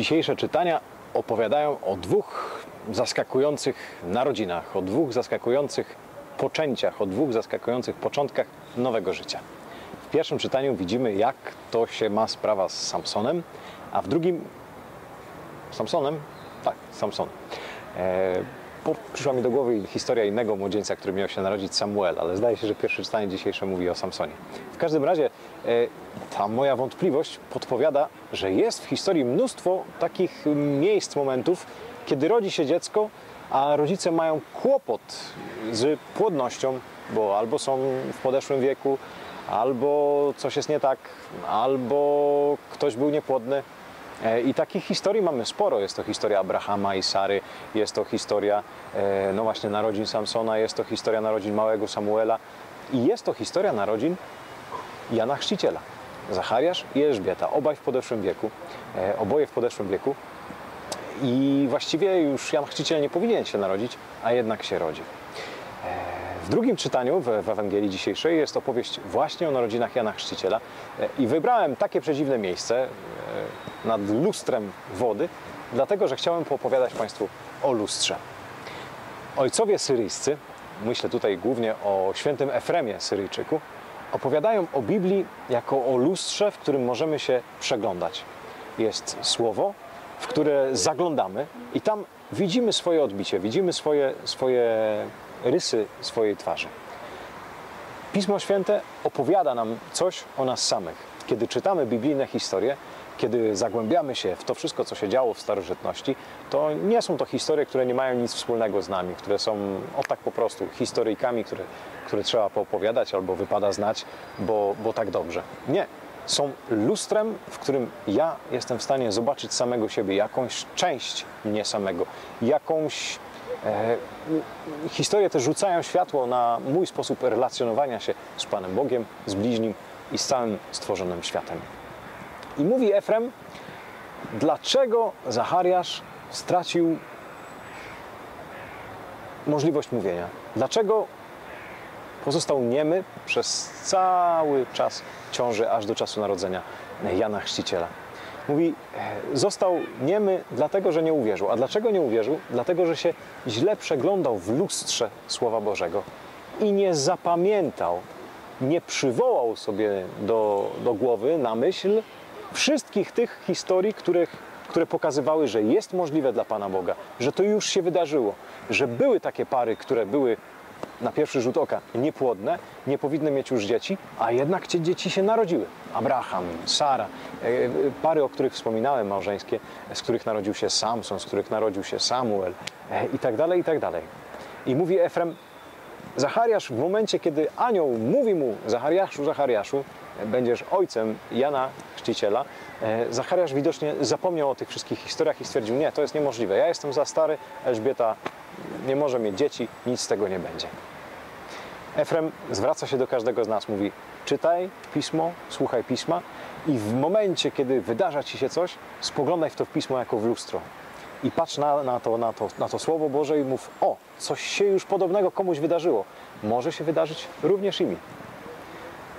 Dzisiejsze czytania opowiadają o dwóch zaskakujących narodzinach, o dwóch zaskakujących poczęciach, o dwóch zaskakujących początkach nowego życia. W pierwszym czytaniu widzimy, jak to się ma sprawa z Samsonem, a w drugim Samsonem? Tak, Samsonem. E, przyszła mi do głowy historia innego młodzieńca, który miał się narodzić Samuel, ale zdaje się, że pierwsze czytanie dzisiejsze mówi o Samsonie. W każdym razie e, ta moja wątpliwość podpowiada, że jest w historii mnóstwo takich miejsc, momentów, kiedy rodzi się dziecko, a rodzice mają kłopot z płodnością, bo albo są w podeszłym wieku, albo coś jest nie tak, albo ktoś był niepłodny. E, I takich historii mamy sporo. Jest to historia Abrahama i Sary, jest to historia e, no właśnie narodzin Samsona, jest to historia narodzin małego Samuela i jest to historia narodzin Jana Chrzciciela. Zachariasz i Elżbieta, obaj w podeszłym wieku, e, oboje w podeszłym wieku. I właściwie już Jan Chrzciciel nie powinien się narodzić, a jednak się rodzi. W drugim czytaniu w, w Ewangelii dzisiejszej jest opowieść właśnie o narodzinach Jana Chrzciciela i wybrałem takie przedziwne miejsce nad lustrem wody, dlatego że chciałem poopowiadać Państwu o lustrze. Ojcowie syryjscy, myślę tutaj głównie o świętym Efremie Syryjczyku, opowiadają o Biblii jako o lustrze, w którym możemy się przeglądać. Jest słowo, w które zaglądamy i tam widzimy swoje odbicie, widzimy swoje, swoje rysy swojej twarzy. Pismo Święte opowiada nam coś o nas samych. Kiedy czytamy biblijne historie, kiedy zagłębiamy się w to wszystko, co się działo w starożytności, to nie są to historie, które nie mają nic wspólnego z nami, które są o tak po prostu historyjkami, które, które trzeba poopowiadać albo wypada znać, bo, bo tak dobrze. Nie. Są lustrem, w którym ja jestem w stanie zobaczyć samego siebie, jakąś część mnie samego, jakąś E, historie te rzucają światło na mój sposób relacjonowania się z Panem Bogiem, z bliźnim i z całym stworzonym światem. I mówi Efrem, dlaczego Zachariasz stracił możliwość mówienia? Dlaczego pozostał niemy przez cały czas ciąży, aż do czasu narodzenia Jana Chrzciciela? Mówi, został niemy dlatego, że nie uwierzył. A dlaczego nie uwierzył? Dlatego, że się źle przeglądał w lustrze Słowa Bożego i nie zapamiętał, nie przywołał sobie do, do głowy, na myśl wszystkich tych historii, których, które pokazywały, że jest możliwe dla Pana Boga, że to już się wydarzyło, że były takie pary, które były na pierwszy rzut oka niepłodne, nie powinny mieć już dzieci, a jednak te dzieci się narodziły. Abraham, Sara, e, e, pary, o których wspominałem, małżeńskie, z których narodził się Samson, z których narodził się Samuel e, i tak dalej, i tak dalej. I mówi Efrem, Zachariasz w momencie, kiedy anioł mówi mu, Zachariaszu, Zachariaszu, będziesz ojcem Jana Chrzciciela, Zachariasz widocznie zapomniał o tych wszystkich historiach i stwierdził, nie, to jest niemożliwe, ja jestem za stary, Elżbieta nie może mieć dzieci, nic z tego nie będzie. Efrem zwraca się do każdego z nas, mówi: czytaj pismo, słuchaj pisma i w momencie, kiedy wydarza ci się coś, spoglądaj w to pismo jako w lustro. I patrz na, na, to, na, to, na to Słowo Boże i mów: O, coś się już podobnego komuś wydarzyło. Może się wydarzyć również i mi.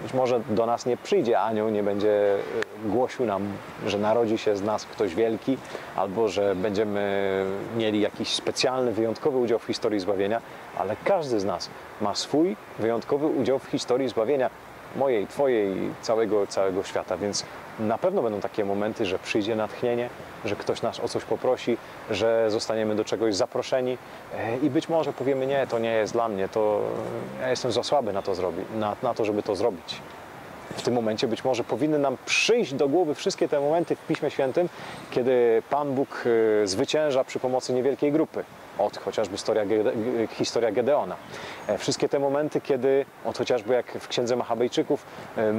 Być może do nas nie przyjdzie anioł, nie będzie e, głosił nam, że narodzi się z nas ktoś wielki, albo że będziemy mieli jakiś specjalny, wyjątkowy udział w historii zbawienia, ale każdy z nas ma swój wyjątkowy udział w historii zbawienia mojej, Twojej, całego, całego świata. Więc na pewno będą takie momenty, że przyjdzie natchnienie, że ktoś nas o coś poprosi, że zostaniemy do czegoś zaproszeni e, i być może powiemy: Nie, to nie jest dla mnie, to ja jestem za słaby na to, zrobi, na, na to żeby to zrobić. W tym momencie być może powinny nam przyjść do głowy wszystkie te momenty w Piśmie Świętym, kiedy Pan Bóg e, zwycięża przy pomocy niewielkiej grupy od chociażby historia, historia Gedeona. E, wszystkie te momenty, kiedy, od chociażby jak w Księdze Machabejczyków e,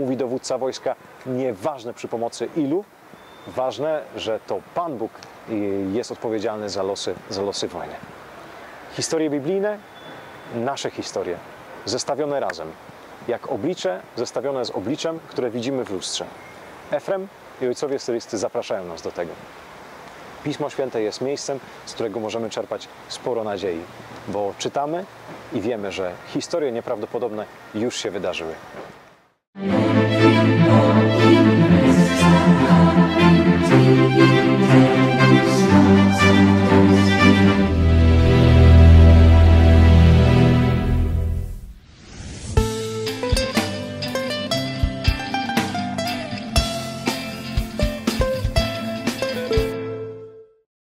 mówi dowódca wojska, nieważne przy pomocy ilu, ważne, że to Pan Bóg jest odpowiedzialny za losy, za losy wojny. Historie biblijne, nasze historie, zestawione razem, jak oblicze zestawione z obliczem, które widzimy w lustrze. Efrem i ojcowie syryjscy zapraszają nas do tego. Pismo Święte jest miejscem, z którego możemy czerpać sporo nadziei, bo czytamy i wiemy, że historie nieprawdopodobne już się wydarzyły,